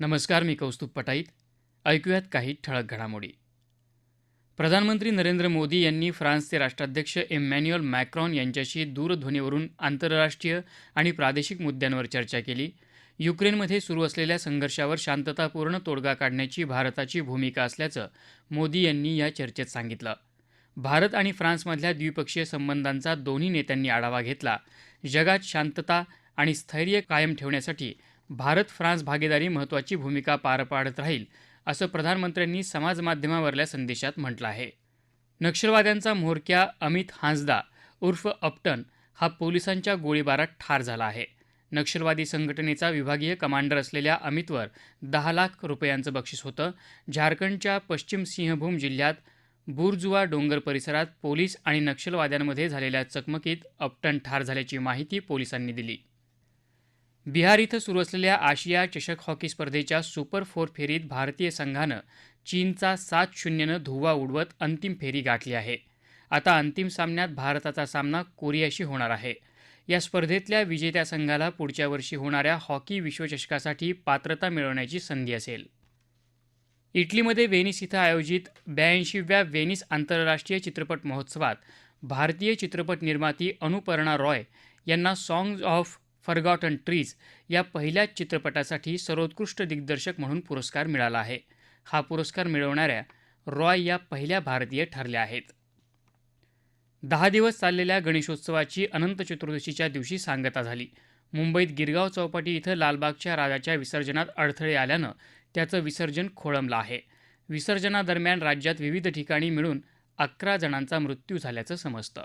नमस्कार मी कौस्तुभ पटाईत. ऐकूयात काही ठळक घडामोडी. प्रधानमंत्री नरेंद्र मोदी यांनी फ्रान्सचे राष्ट्राध्यक्ष एमॅन्युअल मॅक्रॉन यांच्याशी दूरध्वनीवरून आंतरराष्ट्रीय आणि प्रादेशिक मुद्द्यांवर चर्चा केली. युक्रेनमध्ये सुरू असलेल्या संघर्षावर शांततापूर्ण तोडगा काढण्याची भारताची भूमिका असल्याचं मोदी यांनी या चर्चेत सांगितलं. भारत आणि फ्रान्समधल्या द्विपक्षीय संबंधांचा दोन्ही नेत्यांनी आढावा घेतला. जगात शांतता आणि स्थैर्य कायम ठेवण्यासाठी भारत फ्रान्स भागीदारी महत्त्वाची भूमिका पार पाडत राहील असं प्रधानमंत्र्यांनी समाजमाध्यमावरल्या संदेशात म्हटलं आहे. नक्षलवाद्यांचा म्होरक्या अमित हांसदा उर्फ अपटन हा पोलिसांच्या गोळीबारात ठार झाला आहे. नक्षलवादी संघटनेचा विभागीय कमांडर असलेल्या अमितवर दहा लाख रुपयांचं बक्षीस होतं. झारखंडच्या पश्चिम सिंहभूम जिल्ह्यात बुरजुवा डोंगर परिसरात पोलीस आणि नक्षलवाद्यांमध्ये झालेल्या चकमकीत अपटन ठार झाल्याची माहिती पोलिसांनी दिली. बिहार इथं सुरू असलेल्या आशिया चषक हॉकी स्पर्धेच्या सुपर फोर फेरीत भारतीय संघानं चीनचा सात शून्यनं धुव्वा उडवत अंतिम फेरी गाठली आहे. आता अंतिम सामन्यात भारताचा सामना कोरियाशी होणार आहे. या स्पर्धेतल्या विजेत्या संघाला पुढच्या वर्षी होणाऱ्या हॉकी विश्वचषकासाठी पात्रता मिळवण्याची संधी असेल. इटलीमध्ये वेनिस इथं आयोजित ब्याऐंशीव्या वेनिस आंतरराष्ट्रीय चित्रपट महोत्सवात भारतीय चित्रपट निर्माती अनुपर्णा रॉय यांना सॉंग्ज ऑफ फरगॉटन ट्रीज या पहिल्याच चित्रपटासाठी सर्वोत्कृष्ट दिग्दर्शक म्हणून पुरस्कार मिळाला आहे. हा पुरस्कार मिळवणाऱ्या रॉय या पहिल्या भारतीय ठरल्या आहेत. दहा दिवस चाललेल्या गणेशोत्सवाची अनंत चतुर्दशीच्या दिवशी सांगता झाली. मुंबईत गिरगाव चौपाटी इथं लालबागच्या राजाच्या विसर्जनात अडथळे आल्यानं त्याचं विसर्जन खोळंबलं आहे. विसर्जनादरम्यान राज्यात विविध ठिकाणी मिळून अकरा जणांचा मृत्यू झाल्याचं समजतं.